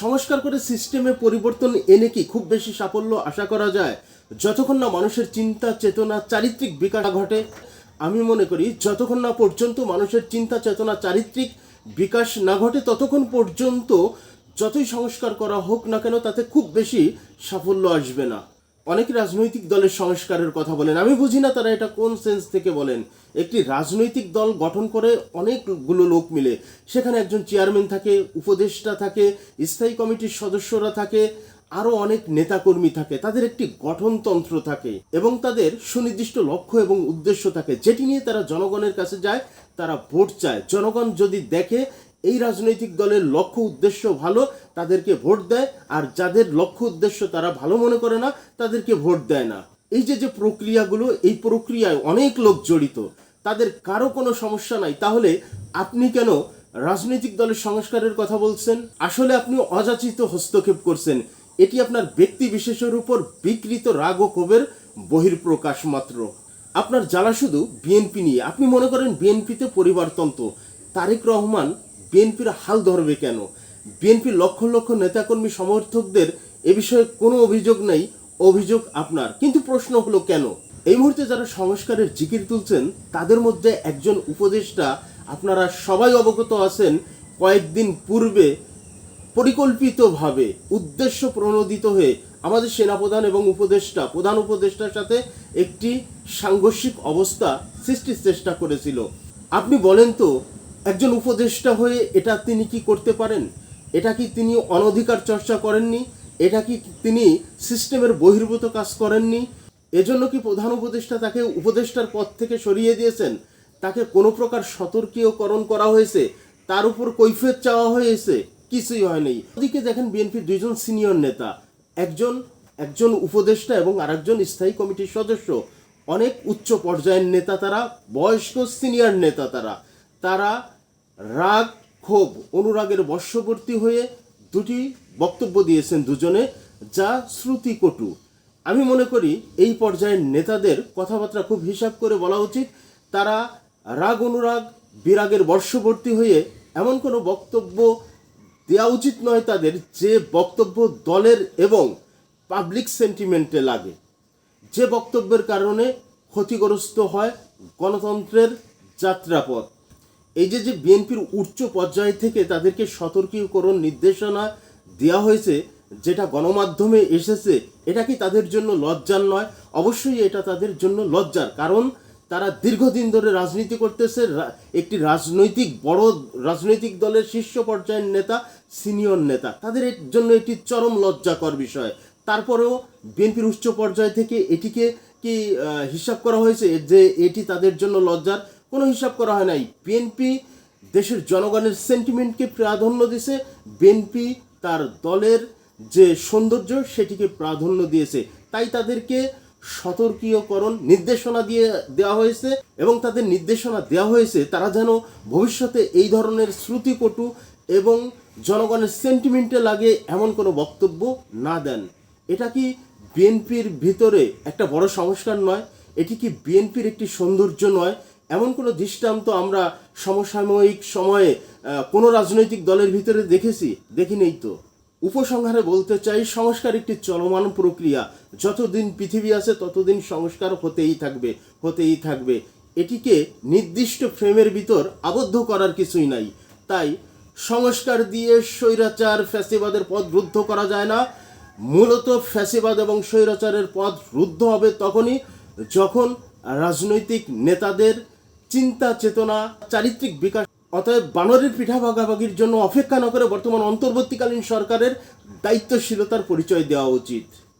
সংস্কার করে সিস্টেমে পরিবর্তন এনে কি খুব বেশি সাফল্য আশা করা যায়? যতক্ষণ না মানুষের চিন্তা, চেতনা, চারিত্রিক বিকাশ ঘটে, আমি মনে করি যতক্ষণ না পর্যন্ত মানুষের চিন্তা, চেতনা, চারিত্রিক বিকাশ না ঘটে, ততক্ষণ পর্যন্ত যতই সংস্কার করা হোক না কেন তাতে খুব বেশি সাফল্য আসবে না। অনেক রাজনৈতিক দলের সংস্কারের কথা বলেন। আমি বুঝি না তারা এটা কোন সেন্স থেকে বলেন। একটি রাজনৈতিক দল গঠন করে অনেকগুলো লোক মিলে। সেখানে একজন চেয়ারম্যান থাকে, উপদেষ্টা থাকে, স্থায়ী কমিটির সদস্যরা থাকে আরও অনেক নেতাকর্মী থাকে। তাদের একটি গঠনতন্ত্র থাকে এবং তাদের সুনির্দিষ্ট লক্ষ্য এবং উদ্দেশ্য থাকে। যেটি নিয়ে তারা জনগণের কাছে যায়, তারা ভোট চায়। জনগণ যদি দেখে এই রাজনৈতিক দলের লক্ষ্য উদ্দেশ্য ভালো, তাদেরকে ভোট দেয়, আর যাদের লক্ষ্য উদ্দেশ্য তারা ভালো মনে করে না, তাদেরকে ভোট দেয় না। এই যে যে প্রক্রিয়াগুলো, এই প্রক্রিয়ায় অনেক লোক জড়িত, তাদের কারও কোনো সমস্যা নাই। তাহলে আপনি কেন রাজনৈতিক দলের সংস্কারের কথা বলছেন? আসলে আপনি অযাচিত হস্তক্ষেপ করছেন। এটি আপনার ব্যক্তি বিশেষের উপর বিকৃত রাগ ও ক্ষোভের বহির্প্রকাশ মাত্র। আপনার জ্বালা শুধু বিএনপি নিয়ে। আপনি মনে করেন বিএনপিতে পরিবারতন্ত্র। তারেক রহমান বিএনপির হাল ধরবে কেন? বিএনপির লক্ষ লক্ষ নেতাকর্মী সমর্থকদের এ বিষয়ে কোনো অভিযোগ নেই, অভিযোগ আপনার। কিন্তু প্রশ্ন হলো কেন? এই মুহূর্তে যারা সংস্কারের জিকির তুলছেন, তাদের মধ্যে একজন উপদেষ্টা আপনারা সবাই অবগত আছেন, কয়েকদিন পূর্বে পরিকল্পিতভাবে, উদ্দেশ্য প্রণোদিত হয়ে আমাদের সেনাপ্রধান এবং উপদেষ্টা, প্রধান উপদেষ্টার সাথে একটি সাংঘর্ষিক অবস্থা সৃষ্টির চেষ্টা করেছিল। আপনি বলেন তো একজন উপদেষ্টা হয়ে এটা তিনি কি করতে পারেন? এটা কি তিনি অনধিকার চর্চা করেননি? এটা কি তিনি সিস্টেমের বহির্ভূত কাজ করেননি? এজন্য কি প্রধান উপদেষ্টা তাকে উপদেষ্টার পদ থেকে সরিয়ে দিয়েছেন? তাকে কোনো প্রকার সতর্কীয়করণ করা হয়েছে? তার উপর কৈফিয়ত চাওয়া হয়েছে? কিছুই হয়নি। ওদিকে দেখেন বিএনপির দুইজন সিনিয়র নেতা, একজন একজন উপদেষ্টা এবং আরেকজন স্থায়ী কমিটির সদস্য। অনেক উচ্চ পর্যায়ের নেতা তারা, বয়স্ক সিনিয়র নেতা তারা। তারা রাগ, ক্ষোভ, অনুরাগের বর্ষবর্তী হয়ে দুটি বক্তব্য দিয়েছেন দুজনে, যা শ্রুতিকটু। আমি মনে করি এই পর্যায়ের নেতাদের কথাবার্তা খুব হিসাব করে বলা উচিত, তারা রাগ, অনুরাগ, বিরাগের বর্ষবর্তী হয়ে এমন কোনো বক্তব্য দেওয়া উচিত নয় তাদের যে বক্তব্য দলের এবং পাবলিক সেন্টিমেন্টে লাগে। যে বক্তব্যের কারণে ক্ষতিগ্রস্ত হয় গণতন্ত্রের যাত্রাপথ। এই যে যে বিএনপির উচ্চ পর্যায় থেকে তাদেরকে সতর্কীকরণ নির্দেশনা দেওয়া হয়েছে, যেটা গণমাধ্যমে এসেছে, এটা কি তাদের জন্য লজ্জার নয়? অবশ্যই এটা তাদের জন্য লজ্জার, কারণ তারা দীর্ঘদিন ধরে রাজনীতি করতেছে। একটি রাজনৈতিক বড় রাজনৈতিক দলের শীর্ষ পর্যায়ের নেতা, সিনিয়র নেতা। তাদের জন্য এটি চরম লজ্জাকর বিষয়। তারপরেও বিএনপির উচ্চ পর্যায় থেকে এটিকে কি হিসাব করা হয়েছে যে এটি তাদের জন্য লজ্জার? কোনো হিসাব করা হয় নাই। বিএনপি দেশের জনগণের সেন্টিমেন্টকে প্রাধান্য দিছে। বিএনপি তার দলের যে সৌন্দর্য, সেটিকে প্রাধান্য দিয়েছে। তাই তাদেরকে সতর্কীয়করণ নির্দেশনা দিয়ে দেওয়া হয়েছে এবং তাদের নির্দেশনা দেওয়া হয়েছে তারা যেন ভবিষ্যতে এই ধরনের শ্রুতিকটু এবং জনগণের সেন্টিমেন্টে লাগে এমন কোনো বক্তব্য না দেন। এটা কি বিএনপির ভিতরে একটা বড় সংস্কার নয়? এটি কি বিএনপির একটি সৌন্দর্য নয়? এমন কোনো দৃষ্টান্ত আমরা সমসাময়িক সময়ে কোনো রাজনৈতিক দলের ভিতরে দেখেছি? দেখি নেই তো। উপসংহারে বলতে চাই, সংস্কার একটি চলমান প্রক্রিয়া। যতদিন পৃথিবী আছে, ততদিন সংস্কার হতেই থাকবে হতেই থাকবে। এটিকে নির্দিষ্ট ফ্রেমের ভিতর আবদ্ধ করার কিছুই নাই। তাই সংস্কার দিয়ে স্বৈরাচার, ফ্যাসিবাদের পথ রুদ্ধ করা যায় না। মূলত ফ্যাসিবাদ এবং স্বৈরাচারের পথ রুদ্ধ হবে তখনই যখন রাজনৈতিক নেতাদের চিন্তা, চেতনা, চারিত্রিক বিকাশ। অতএব বানরের পিঠা ভাগাভাগির জন্য অপেক্ষা না করে বর্তমান অন্তর্বর্তীকালীন সরকারের দায়িত্বশীলতার পরিচয় দেওয়া উচিত।